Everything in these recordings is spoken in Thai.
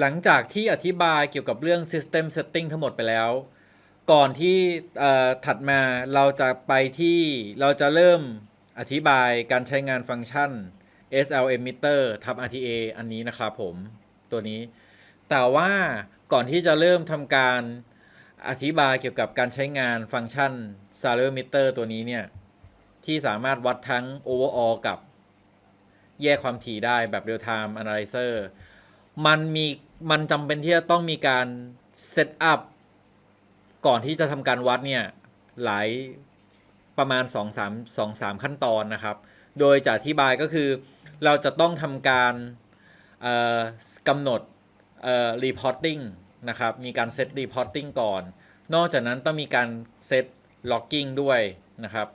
หลังจากที่อธิบายเกี่ยวกับเรื่อง System Setting ทั้งหมดไปแล้ว ก่อนที่ถัดมาเราจะไปที่เราจะเริ่มอธิบายการใช้งานฟังก์ชัน SL emitter ทับ RTA อันนี้นะครับผมตัวนี้ แต่ว่าก่อนที่จะเริ่มทำการอธิบายเกี่ยวกับการใช้งานฟังก์ชัน s a l a r meter ตัวนี้เนี่ย ที่สามารถวัดทั้ง overall กับแยกความถี่ได้แบบ real time analyzer มันมี มันจำเป็นที่จะต้องมีการเซตอัพก่อนที่จะทำการวัดเนี่ยหลายประมาณ 2-3 2-3 ขั้นตอนนะครับ โดยจะอธิบายก็คือเราจะต้องทำการกำหนดเอ่อ reporting นะครับ มีการเซต reporting ก่อน นอกจากนั้นต้องมีการเซต logging ด้วยนะครับ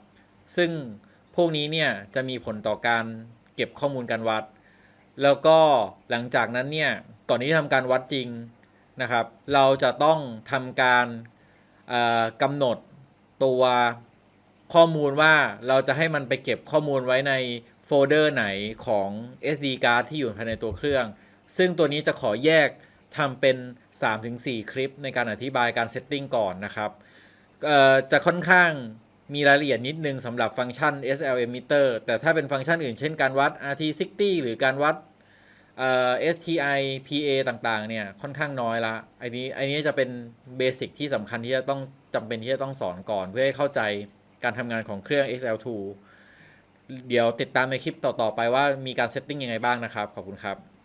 ซึ่งพวกนี้เนี่ยจะมีผลต่อการเก็บข้อมูลการวัด แล้วก็หลังจากนั้นเนี่ย ก่อนที่จะทำการวัดจริงนะครับ เราจะต้องทำการเอ่อกำหนดตัวข้อมูลว่าเราจะให้มันไปเก็บข้อมูลไว้ในโฟลเดอร์ไหนของ SD card ที่อยู่ภายในตัวเครื่อง ซึ่งตัวนี้จะขอแยกทำเป็น 3-4 คลิปในการอธิบายการเซตติ้งก่อนนะครับ จะค่อนข้างมีรายละเอียดนิดนึงสำหรับฟังก์ชัน SL emitter แต่ถ้าเป็นฟังก์ชันอื่นเช่นการวัด RT60 หรือการวัด เอ่อ STI PA ต่างๆ เนี่ย ค่อนข้างน้อยละไอ้นนี้ไอ้นนี้จะเป็นเบสิกที่สำคัญที่จะต้องจำเป็นที่จะต้องสอนก่อนเพื่อให้เข้าใจการทำงานของเครื่อง XL2 เดี๋ยวติดตามในคลิปต่อ ๆ ไปว่ามีการเซตติ้งยังไงบ้างนะครับ ขอบคุณครับ